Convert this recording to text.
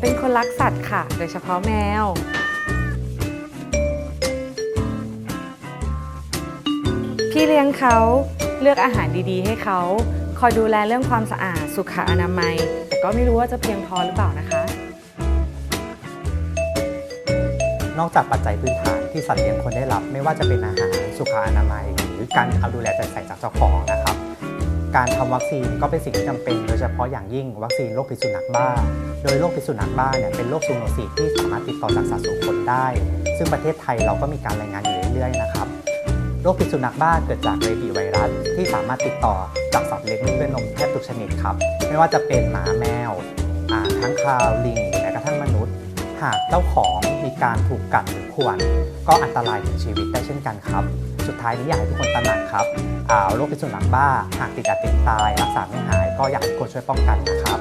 เป็นคนรักสัตว์ค่ะ โดยเฉพาะแมว พี่เลี้ยงเขาเลือกอาหารดีๆ ให้เขา คอยดูแลเรื่องความสะอาดสุขอนามัย แต่ก็ไม่รู้ว่าจะเพียงพอหรือเปล่านะคะ นอกจากปัจจัยพื้นฐานที่สัตว์เลี้ยงควรได้รับ ไม่ว่าจะเป็นอาหารสุขอนามัย หรือการเอาดูแลใจใส่จากเจ้าของนะครับ การทำวัคซีนก็เป็นสิ่งที่จำเป็น โดยเฉพาะอย่างยิ่งวัคซีนโรคพิษสุนัขบ้า โดยโรคพิษสุนัขบ้าเนี่ยเป็นโรคซูโนซิสที่สามารถติดต่อจากสัตว์สู่คนได้ ซึ่งประเทศไทยเราก็มีการรายงานอยู่เรื่อยๆนะครับโรคพิษสุนัขบ้าเกิดจากเรบีไวรัสที่สามารถติดต่อจากสัตว์เลี้ยงลูกด้วยนมแทบทุกชนิดครับ ไม่ว่าจะเป็นหมาแมวทั้งคาวลิงแม้กระทั่งมนุษย์ หากเจ้าของมีการถูกกัดหรือข่วน ก็อันตรายถึงชีวิตได้เช่นกันครับ สุดท้ายนี้อยากให้ทุกคนตระหนักครับโรคพิษสุนัขบ้า หากติดอาจติดตายรักษาไม่หายก็อยากให้คนช่วยป้องกันนะครับ